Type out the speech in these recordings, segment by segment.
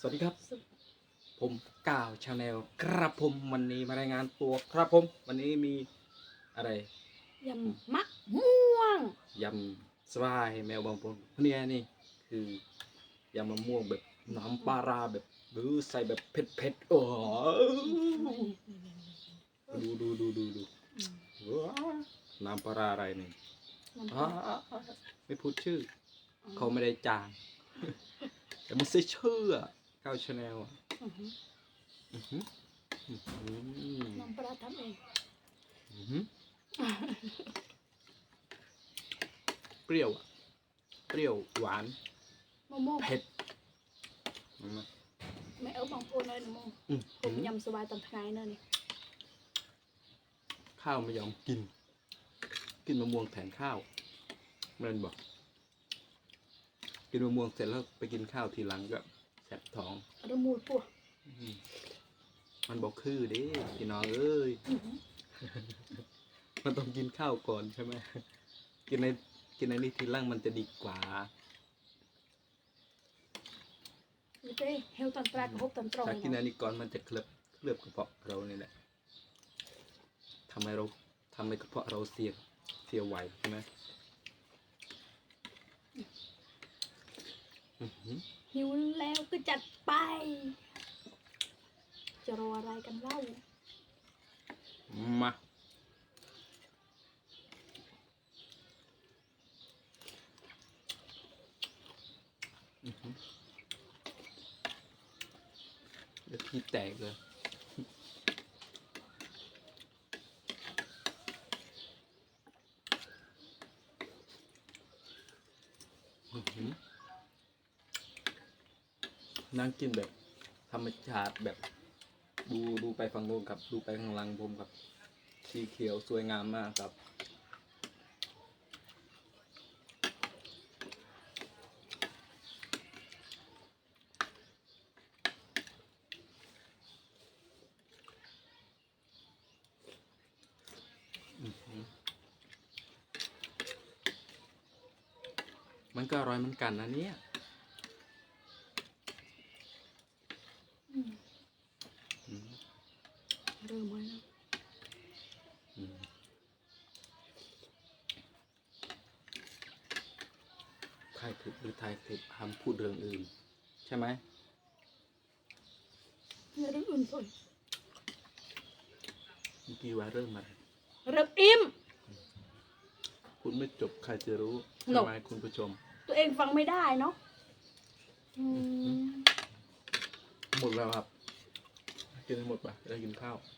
สวัสดีครับ ผมก้าวชาแนลครับผมวันนี้มารายงานตัวครับผม วันนี้มีอะไรยำมะม่วงยำสบายแมวบางปนเนี่ยนี่คือยำมะม่วงแบบน้ำปลาร้าแบบหรือใส่แบบเผ็ดเผ็ดๆโอ้ดูดูดูดูดูว้าวน้ำปลาร้าอะไรเนี่ยอ้าวไม่พูดชื่อ เขาไม่ได้จ้างแต่มันซื้อชื่ออะ ก้าวชาแนลอะอื้อหืออื้อหืออื้อหือน้ำปลาทำเองอื้อหือเปรี้ยวอะเปรี้ยวหวานมะม่วงเผ็ดเห็นไหมไม่เอาบางปูเลยนะโมอื้อผมหือยำสบายตอนท้ายเนอะนี่ข้าวไม่ยอมกิน กินมะม่วงแทนข้าวแมันบอก กินมะม่วงเสร็จแล้วไปกินข้าวทีหลังก็ แสบท้องเอาดมูลปัวอื้อหือมันบอกคือเด้พี่น้องเอ้ยอื้อหือมันต้องกินข้าวก่อนใช่ไหม กินในกินในนี้ทีหล่างมันจะดีกว่า นี่เต้เฮลตันตรากระหบตันตรองถ้ากินในเนาะนี้ก่อนมันจะเคลือบเคลือบกระเพาะเรานี่แหละทำให้เราทำให้กระเพาะเราเสียเสียไหวใช่ไหมอื้อหือ หิวแล้วก็จัดไป จะรออะไรกันเล่า มา เดี๋ยวขี้แตกเลย อือหือ นั่งกินแบบธรรมชาติแบบ ดูดูไปฝั่งโน้นครับดูไปข้างหลังผมครับสีเขียวสวยงามมากครับ มันก็อร่อยเหมือนกันนะเนี่ย อืม อืม เริ่มแล้วนะอืมถ่ายผิดหรือถ่ายผิดห้ามพูดเรื่องอื่น ใช่ไหมนี่เรื่องอื่นส่วนเมื่อกี้ว่าเรื่องอะไรเริ่มอิ่มพูดไม่จบใครจะรู้หนใช่กไหมคุณผู้ชม ตัวเองฟังไม่ได้เนาะอืมหมดแล้วครับ กินให้หมดปะจะได้กินข้าวอื้อหือ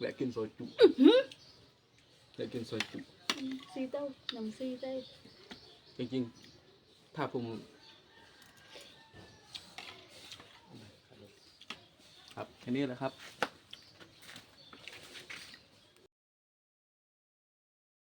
และกินซอยจุและกินซอยจุซีเต้าหนังซีเต้จริงๆ ถ้าผมครับแค่นี้แหละครับ